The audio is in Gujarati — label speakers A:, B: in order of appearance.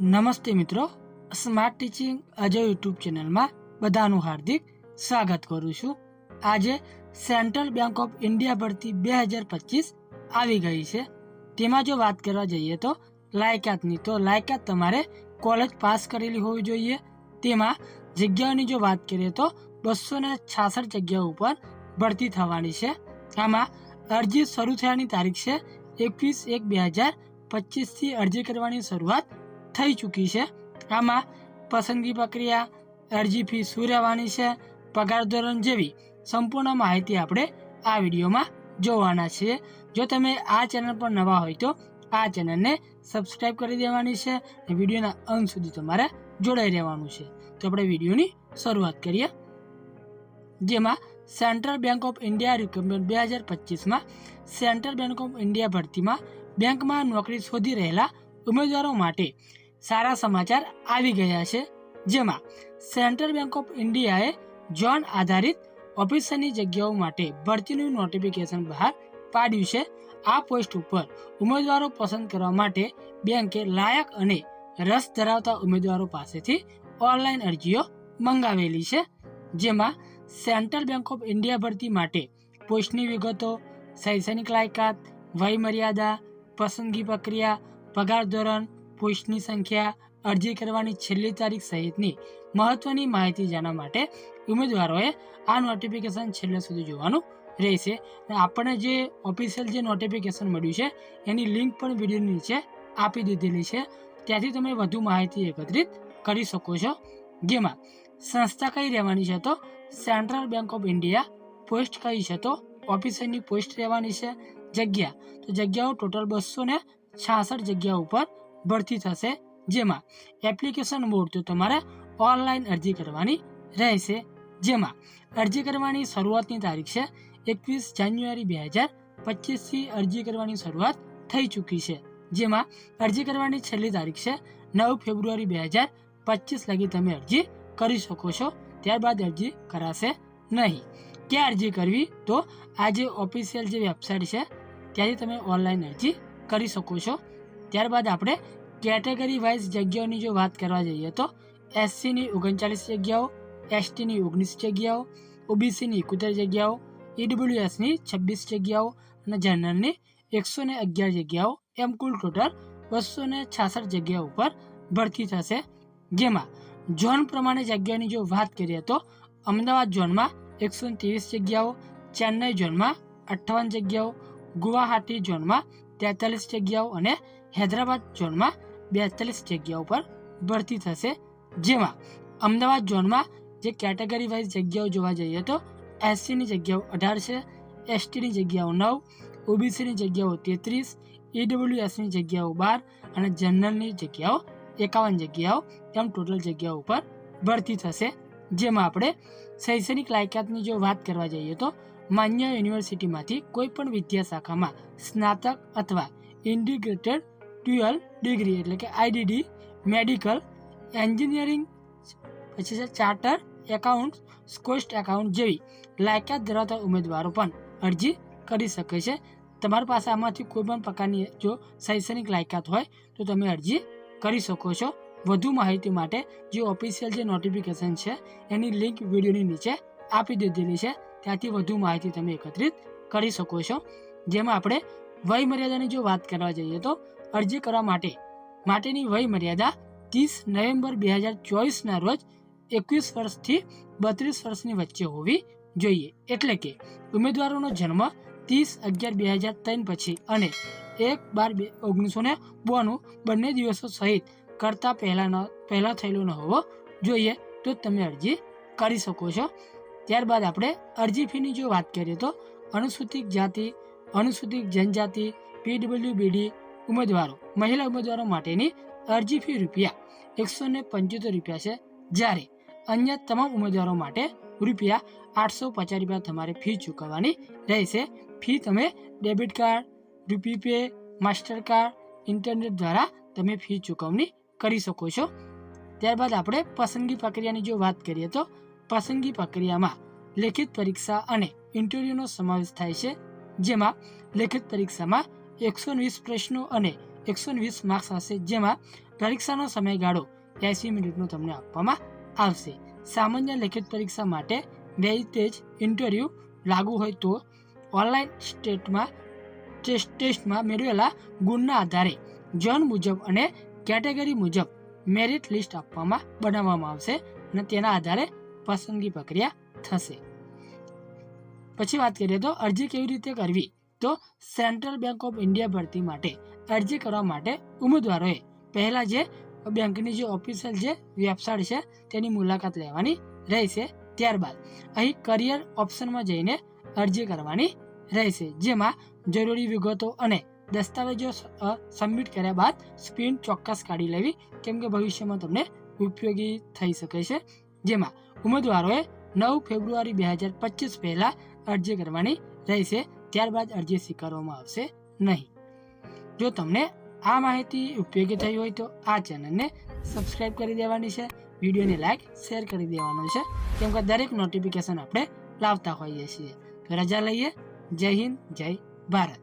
A: નમસ્તે મિત્રો, સ્માર્ટ ટીચિંગ અજય યુટ્યુબ ચેનલમાં બધાનું હાર્દિક સ્વાગત કરું છું. આજે સેન્ટ્રલ બેંક ઓફ ઇન્ડિયા ભરતી બે હજાર પચીસ આવી ગઈ છે. તેમાં જો વાત કરવા જઈએ તો લાયકાતની, તો લાયકાત તમારે કોલેજ પાસ કરેલી હોવી જોઈએ. તેમાં જગ્યાઓની જો વાત કરીએ તો બસો ને છાસઠ જગ્યાઓ ઉપર ભરતી થવાની છે. આમાં અરજી શરૂ થયાની તારીખ છે એકવીસ એક બે હજાર પચીસથી અરજી કરવાની શરૂઆત થઈ ચૂકી છે. આમાં પસંદગી પ્રક્રિયા, અરજી ફી શું રહેવાની છે, પગાર ધોરણ જેવી સંપૂર્ણ માહિતી આપણે આ વિડીયોમાં જોવાના છીએ. જો તમે આ ચેનલ પર નવા હોય તો આ ચેનલને સબસ્ક્રાઈબ કરી દેવાની છે અને વિડીયોના અંત સુધી તમારે જોડાઈ રહેવાનું છે. તો આપણે વિડીયોની શરૂઆત કરીએ. જેમાં Central Bank of India recruitment બે હજાર પચીસમાં સેન્ટ્રલ બેંક ઓફ ઇન્ડિયા ભરતીમાં બેંકમાં નોકરી શોધી રહેલા ઉમેદવારો માટે સારા સમાચાર આવી ગયા છે. જેમાં સેન્ટ્રલ બેંક ઓફ ઇન્ડિયાએ જોન આધારિત ઓફિસરની જગ્યાઓ માટે ભરતીનું નોટિફિકેશન બહાર પાડ્યું છે. આ પોસ્ટ ઉપર ઉમેદવારો પસંદ કરવા માટે બેંકે લાયક અને રસ ધરાવતા ઉમેદવારો પાસેથી ઓનલાઈન અરજીઓ મંગાવેલી છે. જેમાં સેન્ટ્રલ બેંક ઓફ ઇન્ડિયા ભરતી માટે પોસ્ટની વિગતો, શૈક્ષણિક લાયકાત વય મર્યાદા પસંદગી પ્રક્રિયા, પગાર ધોરણ પોસ્ટની સંખ્યા અરજી કરવાની છેલ્લી તારીખ સહિતની મહત્વની માહિતી જાણવા માટે ઉમેદવારોએ આ નોટિફિકેશન છેલ્લે સુધી જોવાનું રહેશે. અને આપણને જે ઓફિશિયલ જે નોટિફિકેશન મળ્યું છે, એની લિંક પણ વિડીયોની નીચે આપી દીધેલી છે. ત્યાંથી તમે વધુ માહિતી એકત્રિત કરી શકો છો. જેમાં સંસ્થા કઈ રહેવાની છે તો Central Bank of India post કઈ છે તો ઓફિસરની પોસ્ટ રહેવાની છે જગ્યા. તો જગ્યાઓ ટોટલ બસો ને છાસઠ જગ્યા ઉપર ભરતી થશે, જેમાં એપ્લિકેશન મોડ તો તમારે ઓનલાઈન અરજી કરવાની રહેશે. જેમાં અરજી કરવાની શરૂઆતની તારીખ છે એકવીસ જાન્યુઆરી બે હજાર પચીસથી અરજી કરવાની શરૂઆત થઈ ચૂકી છે. જેમાં અરજી કરવાની છેલ્લી તારીખ છે નવ ફેબ્રુઆરી બે હજાર પચીસ લગી તમે અરજી કરી શકો છો. ત્યારબાદ અરજી કરાશે નહીં. ક્યાં અરજી કરવી? તો આ જે ઓફિશિયલ જે વેબસાઇટ છે, ત્યાંથી તમે ઓનલાઈન અરજી કરી શકો છો. ત્યારબાદ આપણે કેટેગરી વાઇઝ જગ્યાઓની જો વાત કરવા જઈએ તો એસસીની ઓગણચાલીસ જગ્યાઓ, એસટીની ઓગણીસ જગ્યાઓ, ઓબીસીની એકોતેર જગ્યાઓ, ઈડબ્લ્યુએસની છવ્વીસ જગ્યાઓ અને જનરલની એકસો ને અગિયાર જગ્યાઓ એમ કુલ ટોટલ બસો ને છાસઠ જગ્યાઓ ઉપર ભરતી થશે. જેમાં ઝોન પ્રમાણે જગ્યાની જો વાત કરીએ તો અમદાવાદ ઝોનમાં એકસો ત્રેવીસ જગ્યાઓ, ચેન્નઈ ઝોનમાં અઠ્ઠાવન જગ્યાઓ, ગુવાહાટી ઝોનમાં તેતાલીસ જગ્યાઓ અને હૈદરાબાદ ઝોનમાં બેતાલીસ જગ્યાઓ પર ભરતી થશે. જેમાં અમદાવાદ ઝોનમાં જે કેટેગરી વાઇઝ જગ્યાઓ જોવા જઈએ તો એસસીની જગ્યાઓ અઢાર છે એસટીની જગ્યાઓ નવ ઓબીસીની જગ્યાઓ તેત્રીસ ઈડબ્લ્યુએસની જગ્યાઓ બાર અને જનરલની જગ્યાઓ એકાવન જગ્યાઓ તેમ ટોટલ જગ્યાઓ ઉપર ભરતી થશે. જેમાં આપણે શૈક્ષણિક લાયકાતની જો વાત કરવા જઈએ તો માન્ય યુનિવર્સિટીમાંથી કોઈ પણ વિદ્યા સ્નાતક અથવા ઇન્ટિગ્રેટેડ ટ્યુઅલ ડિગ્રી એટલે કે આઈડીડી મેડિકલ એન્જિનિયરિંગ પછી છે ચાર્ટર એકાઉન્ટ કોસ્ટ એકાઉન્ટ જેવી લાયકાત ધરાવતા ઉમેદવારો પણ અરજી કરી શકે છે. તમારી પાસે આમાંથી કોઈ પણ પ્રકારની જો શૈક્ષણિક લાયકાત હોય, તો તમે અરજી કરી શકો છો. વધુ માહિતી માટે જે ઓફિશિયલ જે નોટિફિકેશન છે, એની લિંક વિડીયોની નીચે આપી દીધેલી છે. ત્યાંથી વધુ માહિતી તમે એકત્રિત કરી શકો છો. જેમાં આપણે વય મર્યાદાની જો વાત કરવા જઈએ તો અરજી કરવા માટે. માટેની વય મર્યાદા ત્રીસ નવેમ્બર બે હજાર ચોવીસના રોજ એકવીસ વર્ષથી બત્રીસ વર્ષની વચ્ચે હોવી જોઈએ. એટલે કે ઉમેદવારોનો જન્મ ત્રીસ અગિયાર બે હજાર ત્રણ પછી અને એક બાર બે ઓગણીસો ને બોનું બંને દિવસો સહિત કરતાં પહેલાંનો પહેલાં થયેલો ન હોવો જોઈએ. તો તમે અરજી કરી શકો છો. ત્યારબાદ આપણે અરજી ફીની જો વાત કરીએ તો અનુસૂચિત જાતિ, અનુસૂચિત જનજાતિ, પીડબ્લ્યુબીડી ઉમેદવારો, મહિલા ઉમેદવારો માટેની અરજી ફી રૂપિયા એકસો ને પંચોતેર રૂપિયા છે. જ્યારે અન્ય તમામ ઉમેદવારો માટે રૂપિયા આઠસો પચાસ રૂપિયા તમારે ફી ચૂકવવાની રહેશે. ફી તમે debit card, RuPay, Mastercard, internet દ્વારા તમે ફી ચૂકવણી કરી શકો છો. ત્યારબાદ આપણે પસંદગી પ્રક્રિયાની જો વાત કરીએ તો પસંદગી પ્રક્રિયામાં લેખિત પરીક્ષા અને ઇન્ટરવ્યૂનો સમાવેશ થાય છે. જેમાં લેખિત પરીક્ષામાં એકસો વીસ પ્રશ્નો અને એકસો વીસ માર્ક્સ હશે, જેમાં પરીક્ષાનો સમયગાળો એસી મિનિટનો તમને આપવામાં આવશે. સામાન્ય લેખિત પરીક્ષા માટે બે તેજ ઇન્ટરવ્યૂ લાગુ હોય તો ઓનલાઈન સ્ટેટમાં ટેસ્ટ ટેસ્ટમાં મેળવેલા ગુણના આધારે ઝોન મુજબ અને કેટેગરી મુજબ મેરિટ લિસ્ટ આપવામાં બનાવવામાં આવશે અને તેના આધારે પસંદગી પ્રક્રિયા થશે. પછી વાત કરીએ તો અરજી કેવી રીતે કરવી? તો સેન્ટ્રલ બેંક ઓફ ઇન્ડિયા ભરતી માટે અરજી કરવા માટે ઉમેદવારોએ પહેલાં જે બેંકની જે ઓફિશિયલ જે વેબસાઇટ છે તેની મુલાકાત લેવાની રહેશે ત્યારબાદ અહીં કરિયર ઓપ્શનમાં જઈને અરજી કરવાની રહેશે. જેમાં જરૂરી વિગતો અને દસ્તાવેજો સબમિટ કર્યા બાદ સ્પિન ચોક્કસ કાઢી લેવી કેમ કે ભવિષ્યમાં તમને ઉપયોગી થઈ શકે છે. જેમાં ઉમેદવારોએ નવ ફેબ્રુઆરી બે હજાર પચીસ પહેલાં અરજી કરવાની રહેશે ત્યારબાદ અરજી સ્વીકારવામાં આવશે નહીં. જો તમને આ માહિતી ઉપયોગી થઈ હોય તો આ ચેનલને સબસ્ક્રાઇબ કરી દેવાની છે, વિડીયોને લાઇક, શેર કરી દેવાનો છે, કેમ કે દરેક નોટિફિકેશન આપણે લાવતા હોઈએ છીએ. રજા લઈએ. જય હિન્દ, જય ભારત.